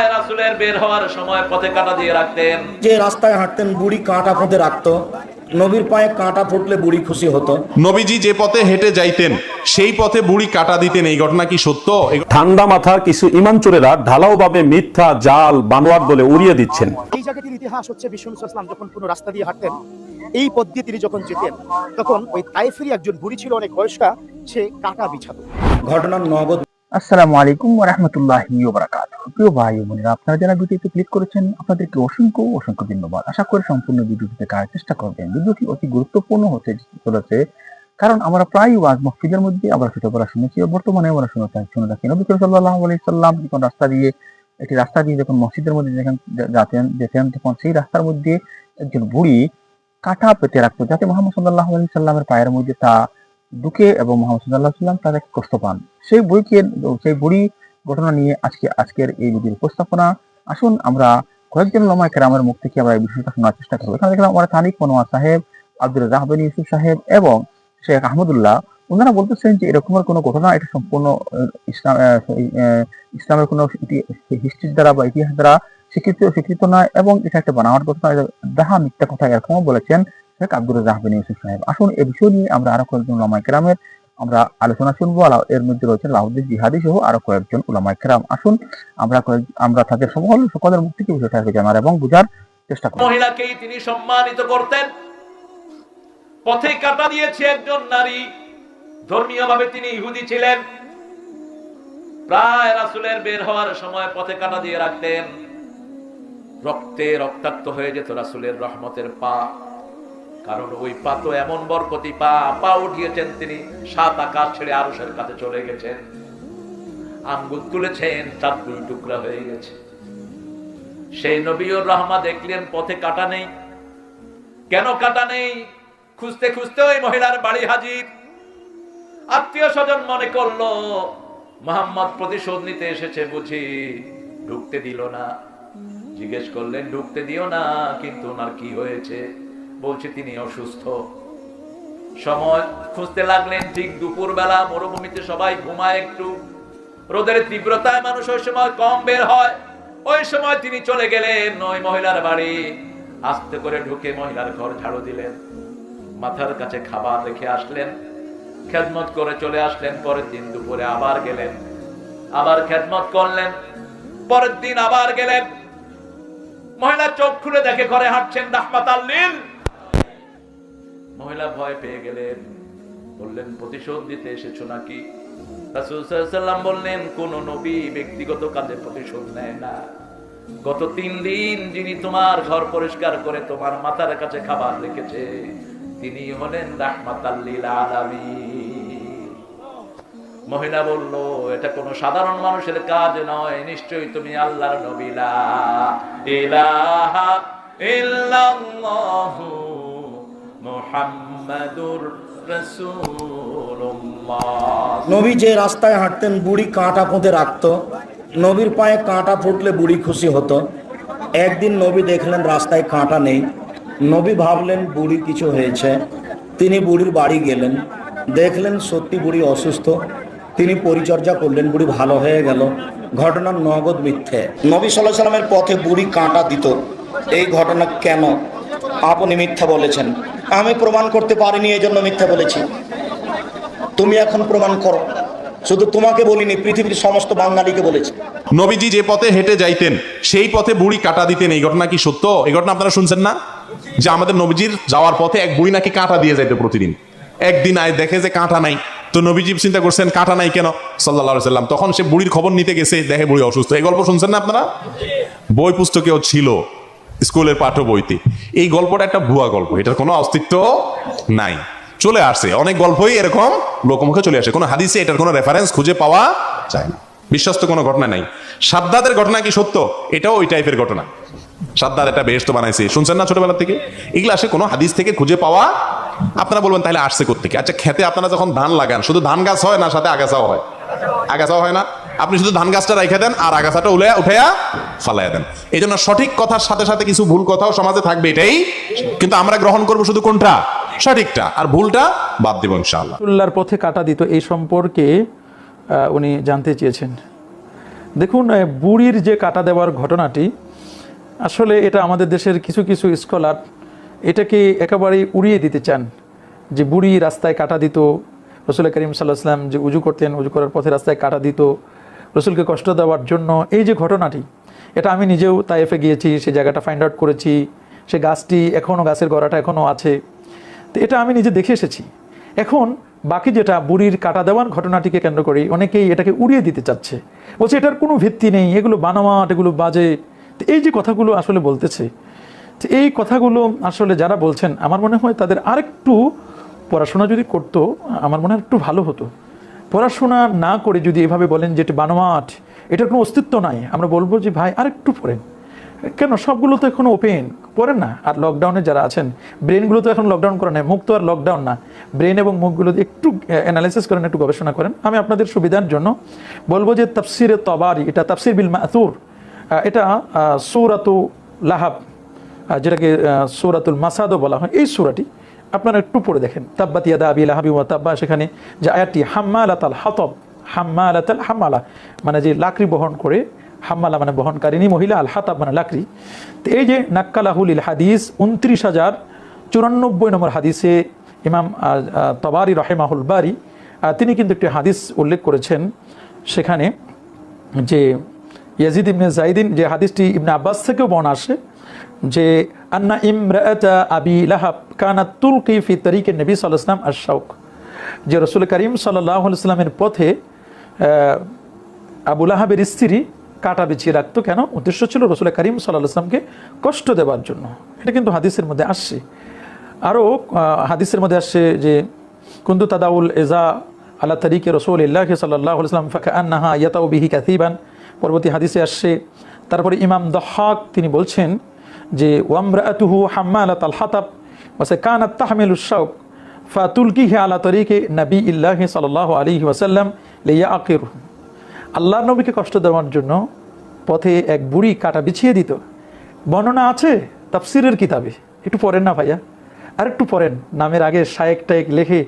রাসুলের বের হওয়ার সময় পথে কাটা দিয়ে রাখতেন। যে রাস্তায় হাঁটতেন বুড়ি কাঁটা পুঁতে রাখতো। নবীর পায়ে কাঁটা ফুটলে বুড়ি খুশি হতো। নবীজি যে পথে হেঁটে যাইতেন সেই পথে বুড়ি কাটা দিতেন। এই ঘটনা কি সত্য? ঠান্ডা মাথার কিছু ইমান চোরেরা ঢালাওভাবে মিথ্যা জাল বানোয়ার বলে উড়িয়ে দিচ্ছেন। এই জায়গাটির ইতিহাস হচ্ছে বিশ্বনুসাল্লাম যখন কোনো রাস্তা দিয়ে হাঁটতেন এই পথ দিয়ে তিনি যখন যেতেন তখন ওই তাইফেরই একজন বুড়ি ছিল অনেক বয়স্কা সে কাটা বিছাতো। ঘটনার নগদ আসসালামু আলাইকুম রাহমাতুল্লাহি ওয়া বারাকাতুহু প্রিয় ভাই বোনেরা, আপনারা যারা ভিডিওতে ক্লিক করেছেন, আপনাদেরকে অসংখ্য অসংখ্য ধন্যবাদ। আশা করি সম্পূর্ণ ভিডিওটি দেখার চেষ্টা করবেন। ভিডিওটি অতি গুরুত্বপূর্ণ হতে চলেছে, কারণ আমরা প্রায় ওয়াজ মসজিদের মধ্যে আমরা ছোটবেলা শুনেছি বর্তমানে আমরা শুনে শুনে থাকি। নবী সাল্লাল্লাহু আলাইহি সাল্লাম যখন রাস্তা দিয়ে, একটি রাস্তা দিয়ে যখন মসজিদের মধ্যে যখন যাতেন, যেতেন, তখন সেই রাস্তার মধ্যে একজন বুড়ি কাঁটা পেতে রাখতো, যাতে মোহাম্মদ সাল্লাল্লাহু আলাইহি সাল্লামের পায়ের মধ্যে তা ঢুকে এবং মোহাম্মদ আলাইহি সাল্লাম তাদেরকে কষ্ট পান। সেই বইকে সেই বুড়ি ঘটনা নিয়ে আজকে, আজকের এই ভিডিওর উপস্থাপনা। আসুন আমরা কয়েকজন লমায় কেরামের মুখ থেকে আমরা এই বিষয়টা শোনার চেষ্টা করব। এখানে দেখলাম আমরা তানিক মনোয়ার সাহেব আব্দুল রাহবেন ইউসুফ সাহেব এবং শেখ আহমদুল্লাহ। ওনারা বলতেছেন যে এরকমের কোনো ঘটনা, এটা সম্পূর্ণ ইসলাম ইসলামের কোনো হিস্ট্রির দ্বারা বা ইতিহাস দ্বারা স্বীকৃত স্বীকৃত নয় এবং এটা একটা বানাওয়ার ঘটনা দাহা মিথ্যা কথা এরকমও বলেছেন শেখ আব্দুল রাহবেন ইউসুফ সাহেব। আসুন এই বিষয় নিয়ে আমরা আরও কয়েকজন লমায় কেরামের আমরা আলোচনা শুনব এর মধ্যে রয়েছেন লাহুদ্দিন জিহাদি সহ আরও কয়েকজন উলামায়ে কেরাম। আসুন, আমরা আমরা তাদের সকল সকলের মুখ থেকে বিষয়টা জানার এবং বোঝার চেষ্টা করব মহিলাকেই তিনি সম্মানিত করতেন। পথে কাটা দিয়েছে একজন নারী। ধর্মীয় ভাবে তিনি ইহুদি ছিলেন। প্রায় রাসুলের বের হওয়ার সময় পথে কাটা দিয়ে রাখতেন। রক্তে রক্তাক্ত হয়ে যেত রাসুলের রহমতের পা কারণ ওই পা তো এমন বরকতি পা পা উঠিয়েছেন তিনি, সাত আকাশ ছেড়ে আরশের কাছে চলে গেছেন। আঙ্গুল তুলেছেন, চার দুই টুকরা হয়ে গেছে। সেই নবীর রহমা দেখলেন, পথে কাটা নেই। কেন কাটা নেই? খুঁজতে খুঁজতে ওই মহিলার বাড়ি হাজির। আত্মীয় স্বজন মনে করল, মোহাম্মদ প্রতিশোধ নিতে এসেছে বুঝি, ঢুকতে দিল না। জিজ্ঞেস করলেন, ঢুকতে দিও না, কিন্তু ওনার কি হয়েছে? বলছে, তিনি অসুস্থ। সময় খুঁজতে লাগলেন, ঠিক দুপুর বেলা মরুভূমিতে সবাই ঘুমায় একটু। রোদের তীব্রতায় মানুষ ওই সময় কম বের হয়। ওই সময় তিনি চলে গেলেন ওই মহিলার বাড়ি। আস্তে করে ঢুকে মহিলার ঘর ঝাড়ু দিলেন। মাথার কাছে খাবার রেখে আসলেন। খেদমত করে চলে আসলেন। পরের দিন দুপুরে আবার গেলেন। আবার খেদমত করলেন। পরের দিন আবার গেলেন। মহিলা চোখ খুলে দেখে ঘরে হাঁটছেন রাহমাতাল লিল। মহিলা ভয় পেয়ে গেলেন বললেন, প্রতিশোধ দিতে এসেছ নাকি? রাসূল সাল্লাল্লাহু আলাইহি ওয়াসাল্লাম বললেন, কোন নবী ব্যক্তিগত কাজে প্রতিশোধ নেয় না। গত তিন দিন যিনি তোমার ঘর পরিষ্কার করে তোমার মাথার কাছে খাবার রেখেছে, তিনি হলেন মহিলা বলল, এটা কোনো সাধারণ মানুষের কাজ নয়, নিশ্চয়ই তুমি আল্লাহর নবিলা ইলাহা নবী যে রাস্তায় হাঁটতেন, বুড়ি কাঁটা পুঁতে রাখত। নবীর পায়ে কাঁটা ফুটলে বুড়ি খুশি হতো। একদিন নবী দেখলেন রাস্তায় কাঁটা নেই। নবী ভাবলেন, বুড়ি কিছু হয়েছে। তিনি বুড়ির বাড়ি গেলেন। দেখলেন সত্যি বুড়ি অসুস্থ। তিনি পরিচর্যা করলেন, বুড়ি ভালো হয়ে গেল। ঘটনার নগদ মিথ্যে। নবী সাল্লাহ সাল্লামের পথে বুড়ি কাঁটা দিত। এই ঘটনা কেন আপনি মিথ্যা বলেছেন। আমি প্রমাণ করতে পারিনি এই জন্য মিথ্যা বলেছি। তুমি এখন প্রমাণ করো। শুধু তোমাকে বলিনি, পৃথিবীর সমস্ত বাঙালিকে বলেছি। নবীজি যে পথে হেঁটে যাইতেন, সেই পথে বুড়ি কাটা দিতেন। এই ঘটনা কি সত্য? এই ঘটনা আপনারা শুনছেন না? যে আমাদের নবীজির যাওয়ার পথে এক বুড়ি নাকি কাঁটা দিয়ে যাইতো প্রতিদিন। একদিন আয় দেখে যে কাঁটা নাই। তো নবীজি চিন্তা করছেন, কাঁটা নাই কেন? সাল্লাহ সাল্লাম। তখন সে বুড়ির খবর নিতে গেছে, দেখে বুড়ি অসুস্থ। এই গল্প শুনছেন না আপনারা? বই পুস্তকেও ছিল। স্কুলের পাঠ্য বইতে। এই গল্পটা একটা ভুয়া গল্প, এটার কোনো অস্তিত্ব নাই। চলে আসছে, অনেক গল্পই এরকম লোকমুখে চলে আসে, কোনো হাদিসে এটার কোনো রেফারেন্স খুঁজে পাওয়া যায় না। বিশ্বস্ত কোনো ঘটনা নাই। সাদ্দাদের ঘটনা কি সত্য? এটাও ওই টাইপের ঘটনা। সাদ্দাদ একটা বেশ তো বানাইছে, শুনছেন না ছোটবেলা থেকে? এগুলো আসে কোনো হাদিস থেকে খুঁজে পাওয়া? আপনারা বলবেন, তাহলে আসছে থেকে আচ্ছা খেতে আপনারা যখন ধান লাগান, শুধু ধান গাছ হয় না, সাথে আগাছাও হয়? আগাছাও হয় না? আপনি শুধু ধান গাছটা রেখে দেন আর আগাছাটা উলে উঠাইয়া ফালাইয়া দেন। এই জন্য সঠিক কথার সাথে সাথে কিছু ভুল কথাও সমাজে থাকবে এটাই। কিন্তু আমরা গ্রহণ করব শুধু কোনটা? সঠিকটা। আর ভুলটা বাদ দিব ইনশাআল্লাহ। রসুল্লাহর পথে কাটা দিত এই সম্পর্কে উনি জানতে চেয়েছেন। দেখুন বুড়ির যে কাটা দেওয়ার ঘটনাটি, আসলে এটা আমাদের দেশের কিছু কিছু স্কলার এটাকে একেবারেই উড়িয়ে দিতে চান যে বুড়ি রাস্তায় কাটা দিত। রসুল করিম সাল্লাহ সাল্লাম যে উজু করতেন, উজু করার পথে রাস্তায় কাটা দিত। রসুলকে কষ্ট দেওয়ার জন্য এই যে ঘটনাটি, এটা আমি নিজেও তাইফে গিয়েছি সেই জায়গাটা ফাইন্ড আউট করেছি, সে গাছটি এখনও গাছের গড়াটা এখনও আছে। তো এটা আমি নিজে দেখে এসেছি। এখন বাকি যেটা বুড়ির কাটা দেওয়ার ঘটনাটিকে কেন্দ্র করে, অনেকেই এটাকে উড়িয়ে দিতে চাচ্ছে। বলছে, এটার কোনো ভিত্তি নেই, এগুলো বানোয়াট এগুলো বাজে। তো এই যে কথাগুলো আসলে বলতেছে এই কথাগুলো আসলে যারা বলছেন, আমার মনে হয় তাদের আরেকটু পড়াশোনা যদি করতো, আমার মনে হয় একটু ভালো হতো। পড়াশোনা না করে যদি এভাবে বলেন যে এটা বানোয়াট এটার কোনো অস্তিত্ব নাই। আমরা বলব যে, ভাই, আরেকটু পড়েন। কেন? সবগুলো তো এখন ওপেন। পড়েন না। আর লকডাউনে যারা আছেন ব্রেনগুলো তো এখন লকডাউন করা নাই। মুখ তো আর লকডাউন না। ব্রেন এবং মুখগুলো একটু অ্যানালাইসিস করেন, একটু গবেষণা করেন। আমি আপনাদের সুবিধার জন্য বলব যে, তাফসিরে তবারি, এটা তাফসির বিল মাতুর। এটা সৌরাতু লাহাব যেটাকে সূরাতুল মাসাদও বলা হয়। এই সূরাটি আপনারা একটু পড়ে দেখেন। তাব্বাত ইয়াদা আবি লাহাবি ওয়া তাব্বা, সেখানে যে আয়াতটি, হাম্মালাতাল হাতব, হাম্মালাতাল হাম্মালা মানে যে লাকড়ি বহন করে, হাম্মালা মানে বহনকারিনী মহিলা, আল হাতাব মানে লাকড়ি। তো এই যে নাক্কালাহুল হাদিস, উনত্রিশ হাজার চুরানব্বই নম্বর হাদিসে ইমাম তবারি রহেমাহুল বারি তিনি কিন্তু একটি হাদিস উল্লেখ করেছেন, সেখানে যে ইয়াজিদ ইবনে জাইদিন যে হাদিসটি ইবনে আব্বাস থেকেও বর্ণ আসে, যে আন্না ইমরাআতা আবি লাহাব কানাত তুলকি ফি তরিকে নবী সাল্লাল্লাহু আলাইহি ওয়াসাল্লাম আশ-শাউক। যে রাসূল করিম সাল্লাল্লাহু আলাইহি ওয়াসাল্লামের পথে আবু লাহাবের স্ত্রী কাটা বিছিয়ে রাখতো কেন? উদ্দেশ্য ছিল রসুল করিম সাল্লাহ আসলামকে কষ্ট দেওয়ার জন্য। এটা কিন্তু হাদিসের মধ্যে আসছে। আরও হাদিসের মধ্যে আসছে যে কুন্দু তাদাউল এজা আল্লাহ তারিকে রসুল ইল্লাহ সাল্লাহ আসলাম ফাঁকা আন্নাহা ইয়াতাউ বিহি কাথিবান পরবর্তী হাদিসে আসছে, তারপরে ইমাম দহাক তিনি বলছেন যে ওয়ামরাতুহু হাম্মা আল্লাহ তাল হাতাব ওয়াসে কানাত তাহমিল উশাউক ফাতুলকিহি আলা তরিকে নবী ইল্লাহ সাল্লাহ আলী ওয়াসাল্লাম লিয়া আকির আল্লাহ নবীকে কষ্ট দেওয়ার জন্য পথে এক বুড়ি কাটা বিছিয়ে দিত। বর্ণনা আছে তাফসিরের কিতাবে। একটু পড়েন না ভাইয়া। আর একটু পড়েন। নামের আগে শায়েক টায়েক লেখে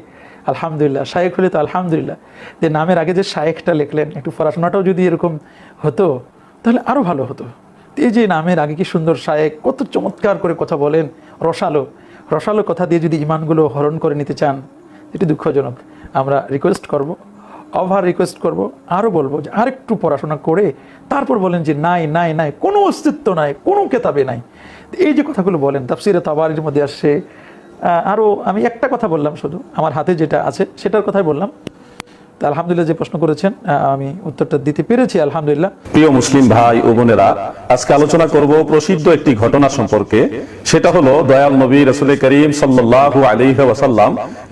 আলহামদুলিল্লাহ শায়েক হলে তো আলহামদুলিল্লাহ। যে নামের আগে যে শায়েকটা লিখলেন, একটু পড়াশোনাটাও যদি এরকম হতো, তাহলে আরও ভালো হতো। এই যে নামের আগে কি সুন্দর শায়েক কত চমৎকার করে কথা বলেন, রসালো। রসালো কথা দিয়ে যদি ইমানগুলো হরণ করে নিতে চান এটি দুঃখজনক। আমরা রিকোয়েস্ট করব ওভার রিকোয়েস্ট করব আরও বলব যে আরেকটু পড়াশোনা করে, তারপর বলেন যে নাই নাই নাই, কোনো অস্তিত্ব নাই, কোনো কেতাবে নাই। এই যে কথাগুলো বলেন, তাফসিরে তাবারির মধ্যে আসছে আরও আমি একটা কথা বললাম শুধু, আমার হাতে যেটা আছে সেটার কথাই বললাম। আলহামদুলিল্লাহ যে প্রশ্ন করেছেন আমি উত্তরটা দিতে পেরেছি, আলহামদুলিল্লাহ। প্রিয় মুসলিম ভাই ও বোনেরা, আজকে আলোচনা করব প্রসিদ্ধ একটি ঘটনা সম্পর্কে। সেটা হলো, দয়াল নবী রসুল করিম সাল্লাল্লাহু আলাইহি ওয়াসাল্লাম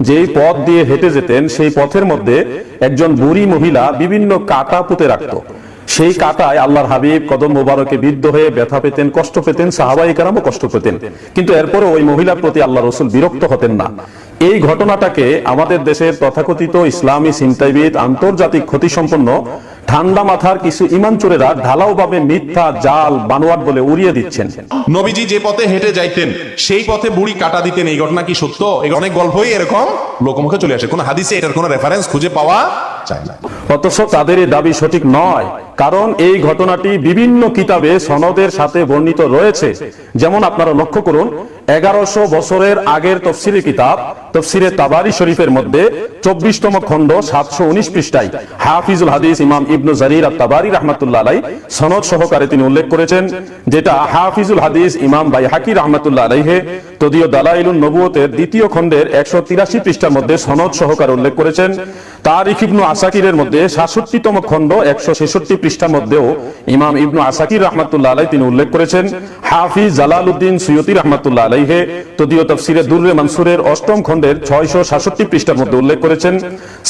যেই পথ দিয়ে হেঁটে যেতেন, সেই পথের মধ্যে একজন বুড়ি মহিলা বিভিন্ন কাটা পুঁতে রাখতো। সেই কাটায় আল্লাহর হাবিব কদম মোবারকে বিদ্ধ হয়ে ব্যথা পেতেন কষ্ট পেতেন সাহাবাই কারামও কষ্ট পেতেন। কিন্তু এরপরে ওই মহিলার প্রতি আল্লাহ রসুল বিরক্ত হতেন না। এই ঘটনাটাকে আমাদের দেশের তথাকথিত ইসলামী চিন্তাবিদ আন্তর্জাতিক ক্ষতিসম্পন্ন ঠান্ডা মাথার কিছু ইমানচোরেরা ঢালাওভাবে মিথ্যা জাল বানোয়াট বলে উড়িয়ে দিচ্ছেন। নবীজি যে পথে হেঁটে যাইতেন সেই পথে বুড়ি কাটা দিতেন এই ঘটনা কি সত্য? অনেক গল্পই এরকম। লোকমুখে চলে আসে। কোন হাদিসে এটার কোনো রেফারেন্স খুঁজে পাওয়া যায় না। অথচ তাদের এই দাবি সঠিক নয়। কারণ এই ঘটনাটি বিভিন্ন কিতাবে সনদের সাথে বর্ণিত রয়েছে। যেমন আপনারা লক্ষ্য করুন এগারোশো বছরের আগের তফসিরের কিতাব, তফসিরে তাবারি শরীফের মধ্যে চব্বিশতম খণ্ড সাতশো উনিশ পৃষ্ঠায় হাফিজুল হাদিস ইমাম ইবনু জারির আর তাবারি রহমাতুল্লাহ আলাই সনদ সহকারে তিনি উল্লেখ করেছেন, যেটা হাফিজুল হাদিস ইমাম বাই হাকি রহমাতুল্লাহ আলাইহে তদীয় দালাইলুন নবুয়তের দ্বিতীয় খণ্ডের একশো তিরাশি পৃষ্ঠার মধ্যে সনদ সহকারে উল্লেখ করেছেন। তারিখ ইবনু আসাকিরের মধ্যে সাতষট্টিতম খণ্ড একশো ছেষট্টি পৃষ্ঠার মধ্যেও ইমাম ইবনু আসাকির রহমাতুল্লাহ আলাই তিনি উল্লেখ করেছেন। হাফিজ জালাল উদ্দিন সৈয়দি রহমাতুল্লাহ আলাইহে, তদীয় তফসিরে দুর্রে মানসুরের অষ্টম খণ্ডের ছয়শো সাতষট্টি পৃষ্ঠার মধ্যে উল্লেখ করেছেন।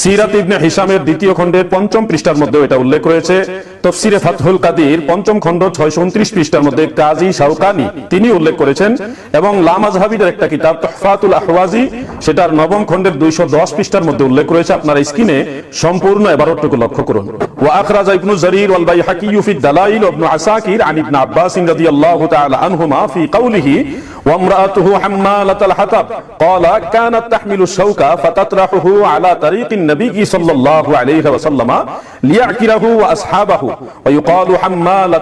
সিরাত ইবনে হিসামের দ্বিতীয় খণ্ডের পঞ্চম পৃষ্ঠার মধ্যেও এটা উল্লেখ রয়েছে। তফসিরে ফাতহুল কাদির পঞ্চম খণ্ড ছয়শো উনত্রিশ পৃষ্ঠার মধ্যে কাজী শাউকানি তিনি উল্লেখ করেছেন এবং লামাজহাবিদের একটা কিতাব তহফাতুল আহওয়াজি সেটার নবম খণ্ডের দুইশো দশ পৃষ্ঠার মধ্যে উল্লেখ রয়েছে আপনার স্ক্রিনে সম্পূর্ণ এবারটুকু লক্ষ্য করুন ওয়া আখরাজা ইবনু জারির ওয়াল বাইহাকি ফি দালাইল ওয়া ইবনু আসাকির আন ইবনে আব্বাস রাদিয়াল্লাহু তাআলা আনহুমা ফি কওলিহি وامرأته حمالة الحطب قال كانت تحمل الشوك فتطرحه على طريق النبي صلى الله عليه وسلم ليعكره وأصحابه আল্লাহ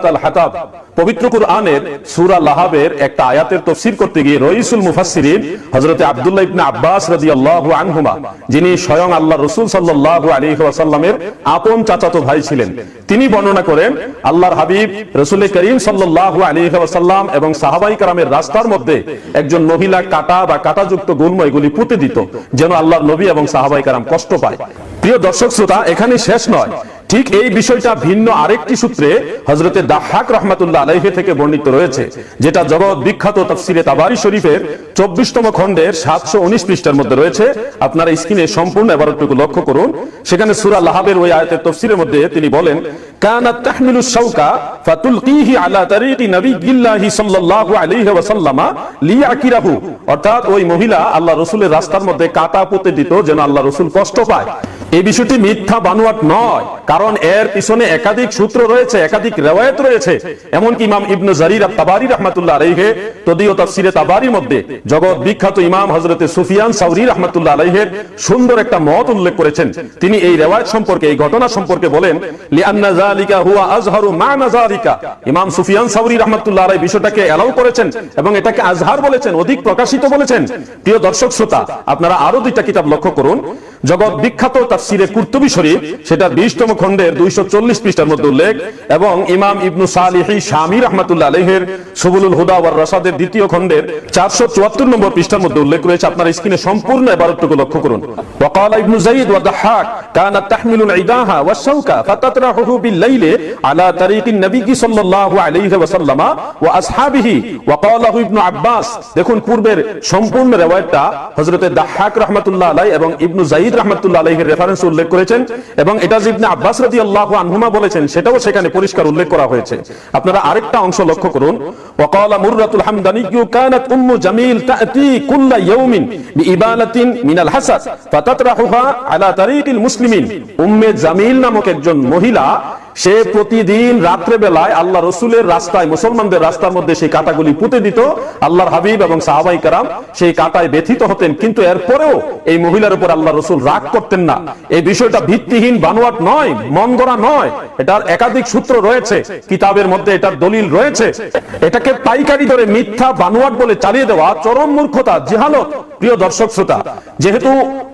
আপন চাচাতো ভাই ছিলেন। তিনি বর্ণনা করেন, আল্লাহর হাবিব রাসূল করিম সাল্লাল্লাহু আলাইহি ওয়াসাল্লাম এবং সাহাবাই কারামের রাস্তার মধ্যে একজন মহিলা কাটা বা কাটাযুক্ত গুল্ম এগুলি পুঁতে দিত, যেন আল্লাহর নবী এবং সাহাবাই কারাম কষ্ট পায়। প্রিয় দর্শক শ্রোতা এখানে শেষ নয়। ঠিক এই বিষয়টা ভিন্ন আরেকটি সূত্রে হজরতে দাহাক রহমাতুল্লাহ আলাইহে থেকে বর্ণিত রয়েছে, যেটা জগৎ বিখ্যাত তফসিরে তাবারি শরীফের চব্বিশতম খণ্ডের সাতশো উনিশ পৃষ্ঠার মধ্যে রয়েছে। আপনারা স্ক্রিনে সম্পূর্ণ এবারটুকু লক্ষ্য করুন। সেখানে সুরা লাহাবের ওই আয়াতের তফসিরের মধ্যে তিনি বলেন, কানাত তাহমিলু শাওকা ফাতুলকিহি আলা তারিকি নবিয়্যিল্লাহি সাল্লাল্লাহু আলাইহি ওয়াসাল্লামা লিয়াকিরাহু। অর্থাৎ ওই মহিলা আল্লাহ রাসূলের রাস্তার মধ্যে কাটা পুঁতে দিত, যেন আল্লাহ রসুল কষ্ট পায়। এই বিষয়টি মিথ্যা বানোয়াট নয়। কারণ এর পিছনে একাধিক সূত্র রয়েছে, একাধিক রেওয়ায়ত রয়েছে। এমনকি ইমাম ইবনু জারির তাবারি রহমাতুল্লাহ আলাইহে, তদীয় তাফসিরে তাবারির মধ্যে জগৎ বিখ্যাত ইমাম হযরতে সুফিয়ান সাউরি রহমাতুল্লাহ আলাইহের সুন্দর একটা মত উল্লেখ করেছেন। তিনি এই রেওয়ায়ত সম্পর্কে, এই ঘটনা সম্পর্কে বলেন হুয়া আজহারু ইমাম সুফিয়ান সাউরি বিষয়টাকে করেছেন এবং এটাকে আজহার বলেছেন, অধিক প্রকাশিত বলেছেন। প্রিয় দর্শক শ্রোতা, আপনারা আরও দুইটা কিতাব লক্ষ্য করুন। জগৎ বিখ্যাত তাফসিরে কুর্তুবী শরীফ, সেটা 20তম খণ্ডের 240 পৃষ্ঠার মধ্যে উল্লেখ এবং ইমাম ইবনু সালিহি শামী রাহমাতুল্লাহ আলাইহির সুবুলুল হুদা ওয়ার রাসাদের দ্বিতীয় খণ্ডের 474 নম্বর পৃষ্ঠার মধ্যে উল্লেখ রয়েছে আপনারা স্ক্রিনে সম্পূর্ণ এবারটুকু লক্ষ্য করুন وقال ابن زيد وضحاك كانت تحمل العداها والشوكة فتطرحه بالليل على طريق النبي صلى الله عليه وسلم واصحابه وقاله ابن عباس দেখুন পূর্বের সম্পূর্ণ রেওয়ায়াতটা হযরতে দাহাক রাহমাতুল্লাহ আলাইহি এবং ইবনু যায়েদ রাহমাতুল্লাহ আলাইহির রেফারেন্স উল্লেখ করেছেন এবং এটা যে ইবনে আব্বাস রাজি আল্লাহ আনহুমা বলেছেন, সেটাও সেখানে পরিষ্কার উল্লেখ করা হয়েছে। আপনারা আরেকটা অংশ লক্ষ্য করুন। ওকালা মুররাতুল হামদানিয়ু কানাত উম্মু জামিল তাতি কুল্লা ইয়াউমিন বিইবালাতিন মিনাল হাসাদ ফাতাতরাহুহা আলা তারিকিল মুসলিমিন। উম্মে জামিল নামক একজন মহিলা সে প্রতিদিন রাত্রে বেলায় আল্লাহ রসুলের রাস্তায়, মুসলমানদের রাস্তার মধ্যে সেই কাটাগুলি পুঁতে দিত। আল্লাহর হাবিব এবং সাহাবাই কারাম সেই কাটায় ব্যথিত হতেন, কিন্তু এরপরেও এই মহিলার উপর আল্লাহ রসুল রাগ করতেন না। এই বিষয়টা ভিত্তিহীন বানোয়াট নয় মন গড়া নয়, এটার একাধিক সূত্র রয়েছে, কিতাবের মধ্যে এটার দলিল রয়েছে। এটাকে পাইকারি ধরে মিথ্যা বানোয়াট বলে চালিয়ে দেওয়া চরম মূর্খতা, জেহালত প্রিয় দর্শক শ্রোতা, যেহেতু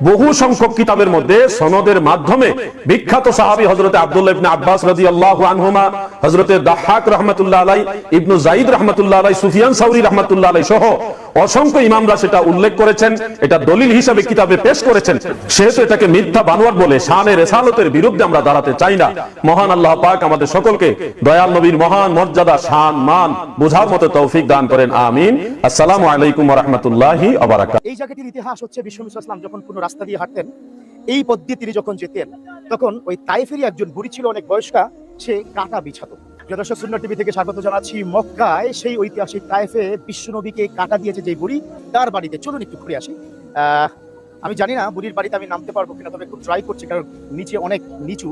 বহু সংখ্যক কিতাবের মধ্যে সনদের মাধ্যমে বিখ্যাত সাহাবী হযরতে আব্দুল্লাহ ইবনে আব্বাস রাদিয়াল্লাহু আনহুমা, হযরতে দাহাক রাহমাতুল্লাহ আলাই ইবনু যায়েদ রাহমাতুল্লাহ আলাই সুফিয়ান সাউরি রাহমাতুল্লাহ আলাই সহ অসংখ্য ইমামরা সেটা উল্লেখ করেছেন, এটা দলিল হিসাবে কিতাবে পেশ করেছেন। সেহেতু এটাকে মিথ্যা বানোয়াট বলে শানে রেসালতের বিরুদ্ধে আমরা দাঁড়াতে চাই না। মহান আল্লাহ পাক আমাদের সকলকে দয়াল নবীর মহান মর্যাদা, শান, মান বোঝার মতো তৌফিক দান করেন, আমিন। আসসালামু আলাইকুম ওয়া রাহমাতুল্লাহি ওয়া বারাকাতুহু। জায়গাটির ইতিহাস হচ্ছে বিশ্বনবী ইসলাম যখন কোনো রাস্তা দিয়ে হাঁটতেন, এই পথ দিয়ে তিনি যখন যেতেন, তখন ওই তাইফেরই একজন বুড়ি ছিল, অনেক বয়স্কা, সে কাটা বিছাতো। দর্শক শূন্য টিভি থেকে স্বাগত জানাচ্ছি মক্কায়। সেই ঐতিহাসিক তাইফে বিশ্বনবীকে কাটা দিয়েছে যে বুড়ি, তার বাড়িতে। চলুন একটু ঘুরে আসি। আমি জানি না, বুড়ির বাড়িতে আমি নামতে পারব কিনা, তবে একটু ট্রাই করছি, কারণ নিচে অনেক নিচু।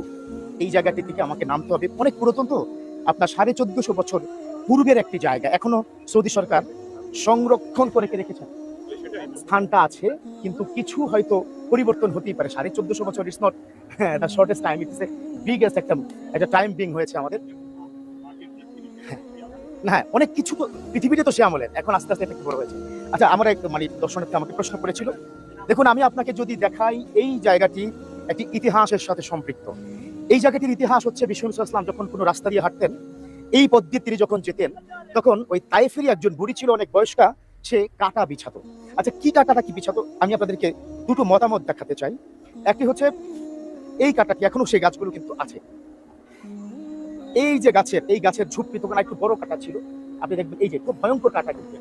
এই জায়গাটি থেকে আমাকে নামতে হবে। অনেক পুরাতন তো। আপনার সাড়ে চোদ্দশো বছর পূর্বের একটি জায়গা, এখনও সৌদি সরকার সংরক্ষণ করে রেখেছেন স্থানটা আছে কিন্তু কিছু হয়তো পরিবর্তন হতেই পারে। সাড়ে চোদ্দশো বছর ইটস নট এটা শর্টেস্ট টাইম ইটস বিগেস্ট একটা একটা টাইম বিং হয়েছে আমাদের। হ্যাঁ, অনেক কিছু পৃথিবীতে তো সে আমলের এখন আস্তে আস্তে কি বড় হয়েছে? আচ্ছা আমরা এক মানে দর্শনার্থী আমাকে প্রশ্ন করেছিল দেখুন আমি আপনাকে যদি দেখাই এই জায়গাটি একটি ইতিহাসের সাথে সম্পৃক্ত। এই জায়গাটির ইতিহাস হচ্ছে বিশ্বনবী ইসলাম যখন কোনো রাস্তা দিয়ে হাঁটতেন এই পথ দিয়ে তিনি যখন যেতেন তখন ওই তাইফেরই একজন বুড়ি ছিল অনেক বয়স্কা সে কাটা বিছাতো। আচ্ছা কি কাটাটা কি বিছাতো? আমি আপনাদেরকে দুটো মতামত দেখাতে চাই। একটি হচ্ছে, এই কাটাটি এখনও সেই গাছগুলো কিন্তু আছে। এই যে গাছের, এই গাছের ঝুপড়ি তখন একটু বড় কাটা ছিল। আপনি দেখবেন, এই যে খুব ভয়ঙ্কর কাটা কিন্তু।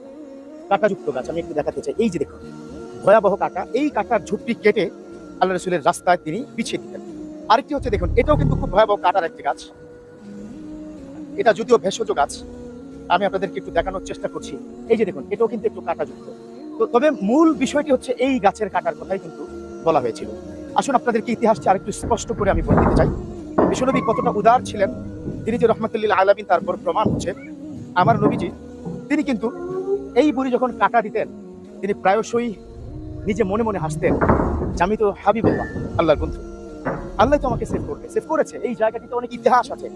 কাঁটাযুক্ত গাছ, আমি একটু দেখাতে চাই। এই যে দেখুন, ভয়াবহ কাটা। এই কাটার ঝুপড়ি কেটে আল্লাহ রসুলের রাস্তায় তিনি বিছিয়ে দিতেন আরেকটি হচ্ছে, দেখুন, এটাও কিন্তু খুব ভয়াবহ কাটার একটি গাছ। এটা যদিও ভেষজ গাছ আমি আপনাদেরকে একটু দেখানোর চেষ্টা করছি। এই যে দেখুন, এটাও কিন্তু একটু কাঁটাযুক্ত। তো তবে মূল বিষয়টি হচ্ছে এই গাছের কাটার কথাই কিন্তু বলা হয়েছিল। আসুন আপনাদেরকে ইতিহাসটি আরেকটু স্পষ্ট করে আমি বলে দিতে চাই। বিশ্বনবী কতটা উদার ছিলেন, তিনি যে রহমতুল্লিল আলমিন তারপর প্রমাণ হচ্ছে। আমার নবীজি, তিনি কিন্তু এই বুড়ি যখন কাটা দিতেন, তিনি প্রায়শই নিজে মনে মনে হাসতেন যে আমি তো হাবিবুল্লাহ, আল্লাহর বন্ধু। আল্লাহ তো আমাকে সেভ করবে সেভ করেছে। এই জায়গাটিতে অনেক ইতিহাস আছে।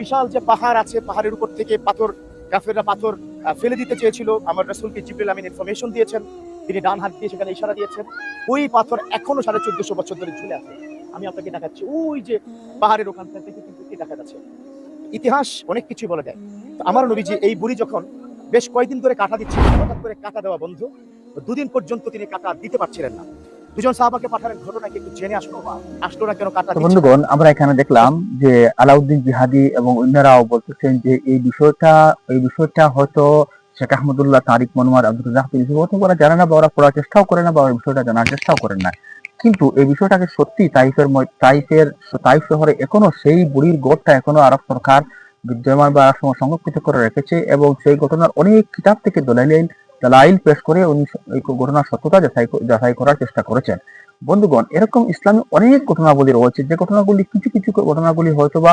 বিশাল যে পাহাড় আছে, পাহাড়ের উপর থেকে পাথর কাফেররা পাথর ফেলে দিতে চেয়েছিল। আমার রাসূলকে জিবরিল আমিন ইনফরমেশন দিয়েছেন। তিনি ডান হাত দিয়ে সেখানে ইশারা দিয়েছেন। ওই পাথর এখনও সাড়ে চোদ্দশো বছর ধরে ঝুলে আছে। আমি আপনাকে দেখাচ্ছি। ওই যে পাহাড়ের ওখান থেকে কিন্তু দেখা যাচ্ছে? ইতিহাস অনেক কিছুই বলে দেয়। আমার নবীজি এই বুড়ি যখন বেশ কয়েকদিন ধরে কাটা দিচ্ছিল হঠাৎ করে কাটা দেওয়া বন্ধ। দুদিন পর্যন্ত তিনি কাটা দিতে পারছিলেন না। দুজন সাহাবাকে ঘটনাকে একটু জেনে আসলো আসলো না কেন কাটা? বন্ধুগণ আমরা এখানে দেখলাম যে আলাউদ্দিন জিহাদি এবং অন্যরাও বলতেছেন যে এই বিষয়টা এই বিষয়টা হয়তো শেখ আহমদুল্লাহ তারিক মনোয়ার আব্দুল ওরা জানে না বা ওরা পড়ার চেষ্টাও করে না বা ওই বিষয়টা জানার চেষ্টাও করেন না কিন্তু এই বিষয়টাকে সত্যি তাইফের তাইফের তাইফ শহরে এখনও সেই বুড়ির গোড়টা এখনও আরব সরকার বিদ্যমান বা সংরক্ষিত করে রেখেছে এবং সেই ঘটনার অনেক কিতাব থেকে দলাইল দলাইল পেশ করে উনি ঘটনার সত্যতা যাচাই যাচাই করার চেষ্টা করেছেন। বন্ধুগণ এরকম ইসলামী অনেক ঘটনাবলী রয়েছে যে ঘটনাগুলি কিছু কিছু ঘটনাগুলি হয়তো বা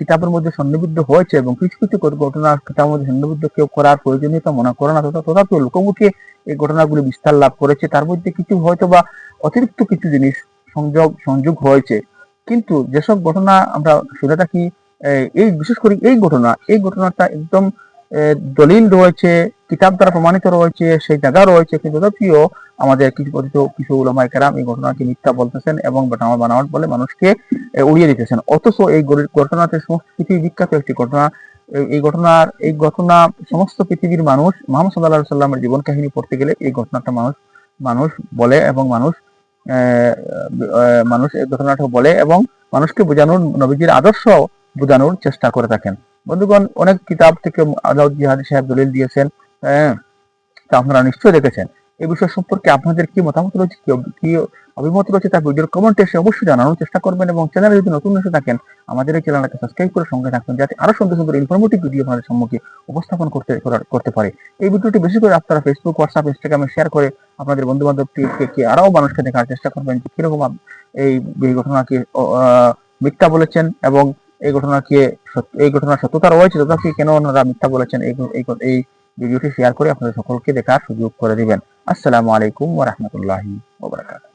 কিতাবের মধ্যে সন্নিবিদ্ধ হয়েছে এবং কিছু কিছু ঘটনা কিতাবের মধ্যে সন্নিবিদ্ধ কেউ করার প্রয়োজনীয়তা মনে করে না তথা তথাপিও লোকমুখে এই ঘটনাগুলি বিস্তার লাভ করেছে। তার মধ্যে কিছু হয়তো বা অতিরিক্ত কিছু জিনিস সংযোগ সংযোগ হয়েছে। কিন্তু যেসব ঘটনা আমরা শুনে থাকি এই বিশেষ করে এই ঘটনা এই ঘটনাটা একদম আহ, দলিল রয়েছে, কিতাব দ্বারা প্রমাণিত রয়েছে, সেই জায়গা রয়েছে, কিন্তু তথাপিও আমাদের কিছু কথিত, কিছু ওলামাই কেরাম এই ঘটনাকে মিথ্যা বলতেছেন এবং বানাওয়াট বানাওয়াট বলে মানুষকে উড়িয়ে দিতেছেন। অথচ এই ঘটনাতে সমস্ত পৃথিবী বিখ্যাত একটি ঘটনা এই- ঘটনার, এই ঘটনা সমস্ত পৃথিবীর মানুষ, মোহাম্মদ সাল্লাহ সাল্লামের জীবন কাহিনী পড়তে গেলে এই ঘটনাটা মানুষ মানুষ বলে এবং মানুষ মানুষ এই ঘটনাটা বলে এবং মানুষকে বোঝানোর, নবীজির আদর্শ বোঝানোর চেষ্টা করে থাকেন। বন্ধুগণ, অনেক কিতাব থেকে আলাউদ জিহাদি সাহেব দলিল দিয়েছেন হ্যাঁ তা আপনারা নিশ্চয়ই দেখেছেন। এই বিষয় সম্পর্কে আপনাদের কি মতামত রয়েছে, কি অভি- কি অভিমত রয়েছে তা ভিডিওর কমেন্টে এসে অবশ্যই জানানোর চেষ্টা করবেন এবং চ্যানেলে যদি নতুন এসে থাকেন, আমাদের এই চ্যানেলটাকে সাবস্ক্রাইব করে সঙ্গে থাকবেন, যাতে আরও সুন্দর সুন্দর ইনফরমেটিভ ভিডিও আপনাদের সম্মুখে উপস্থাপন করতে করতে পারে। এই ভিডিওটি বেশি করে আপনারা ফেসবুক হোয়াটসঅ্যাপ ইনস্টাগ্রামে শেয়ার করে আপনাদের বন্ধু বান্ধবকে আরও মানুষকে দেখার চেষ্টা করবেন যে কীরকম এই ঘটনাকে মিথ্যা বলেছেন এবং এই ঘটনাকে সত্য- এই ঘটনার সত্যতা রয়েছে, তথাপি কেন ওনারা মিথ্যা বলেছেন? এই ভিডিওটি শেয়ার করে আপনাদের সকলকে দেখার সুযোগ করে দিবেন। আসসালামু আলাইকুম ওয়া রাহমাতুল্লাহি ওয়া বারাকাতুহু।